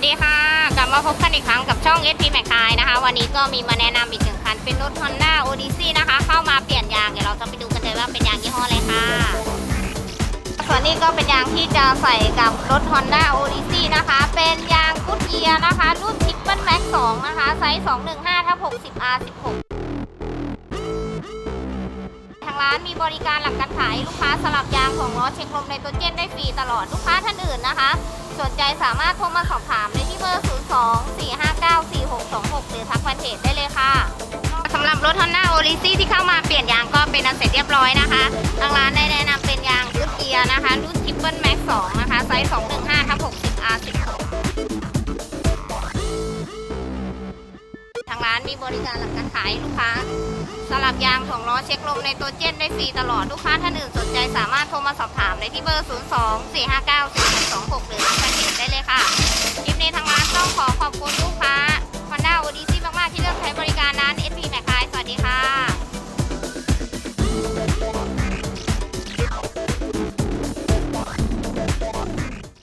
วัสดีค่ะ กลับมาพบกันอีกครั้งกับช่อง SP m a c คายนะคะ วันนี้ก็มีมาแนะนำอีกหนึ่งคัน เป็นรถ Honda Odyssey นะคะ เข้ามาเปลี่ยนยาง เดี๋ยวเราจะไปดูกันเลยว่าเป็นยางยี่ห้ออะไรค่ะ ส่วนนี้ก็เป็นยางที่จะใส่กับรถ Honda Odyssey นะคะ เป็นยางกุดเยียนะคะ รุ่น Triple Max 2 นะคะ ไซส์ 215ทับ60 R 16 ทางร้านมีบริการหลังการขายลูกค้าสลับยางของล้อเช็คลมไนโตรเจนได้ฟรีตลอด ลูกค้าท่านอื่นนะคะ สนใจสามารถโทรมาสอบถามได้ที่เบอร์ 02 459 4626 หรือทักแฟนเพจได้เลยค่ะสำหรับรถ Honda Odyssey ที่เข้ามาเปลี่ยนยางก็เป็นอันเสร็จเรียบร้อยนะคะทางร้านได้แนะนำเป็นยางรุ่นเกียร์นะคะรุ่น Triple Max 2 นะคะ ไซส์ 215ทับ60 R 16 ทางร้านมีบริการหลังการขายลูกค้าสลับยางของล้อเช็คลมในตัวเจนได้ฟรีตลอด ลูกค้าท่านอื่นสนใจสามารถโทรมาสอบถามได้ที่เบอร์ 02 459 4626 หรือ ร้าน SP แมคไทยสวัสดีค่ะ